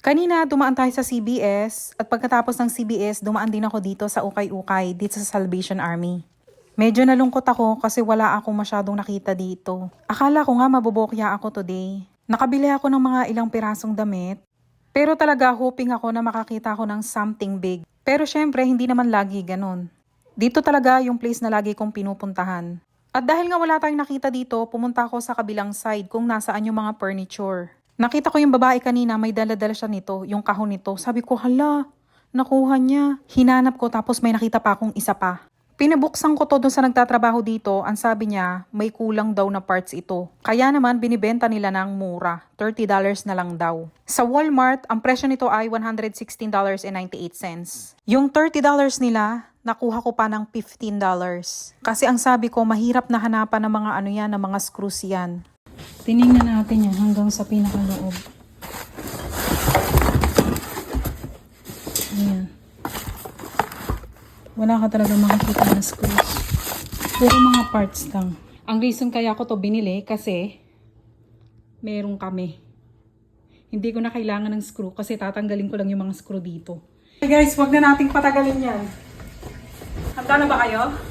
Kanina, dumaan tayo sa CBS at pagkatapos ng CBS, dumaan din ako dito sa Ukay-Ukay, dito sa Salvation Army. Medyo nalungkot ako kasi wala akong masyadong nakita dito. Akala ko nga mabubokya ako today. Nakabili ako ng mga ilang pirasong damit. Pero talaga hoping ako na makakita ako ng something big. Pero syempre, hindi naman lagi ganun. Dito talaga yung place na lagi kong pinupuntahan. At dahil nga wala tayong nakita dito, pumunta ako sa kabilang side kung nasaan yung mga furniture. Nakita ko yung babae kanina, may dala-dala siya nito, yung kahon nito. Sabi ko, hala, nakuha niya. Hinanap ko tapos may nakita pa akong isa pa. Pinabuksan ko to dun sa nagtatrabaho dito, ang sabi niya, may kulang daw na parts ito. Kaya naman binibenta nila ng mura, $30 na lang daw. Sa Walmart, ang presyo nito ay $116.98. Yung $30 nila, nakuha ko pa ng $15. Kasi ang sabi ko, mahirap na hanapan ng mga ano yan, ng mga screws yan. Tiningnan natin yan hanggang sa pinakaloob. Ayan. Wala ka talaga makikita na screws. Puro mga parts lang. Ang reason kaya ko to binili kasi meron kami. Hindi ko na kailangan ng screw kasi tatanggalin ko lang yung mga screw dito. Hey guys, wag na nating patagalin yan. Handa na ba kayo?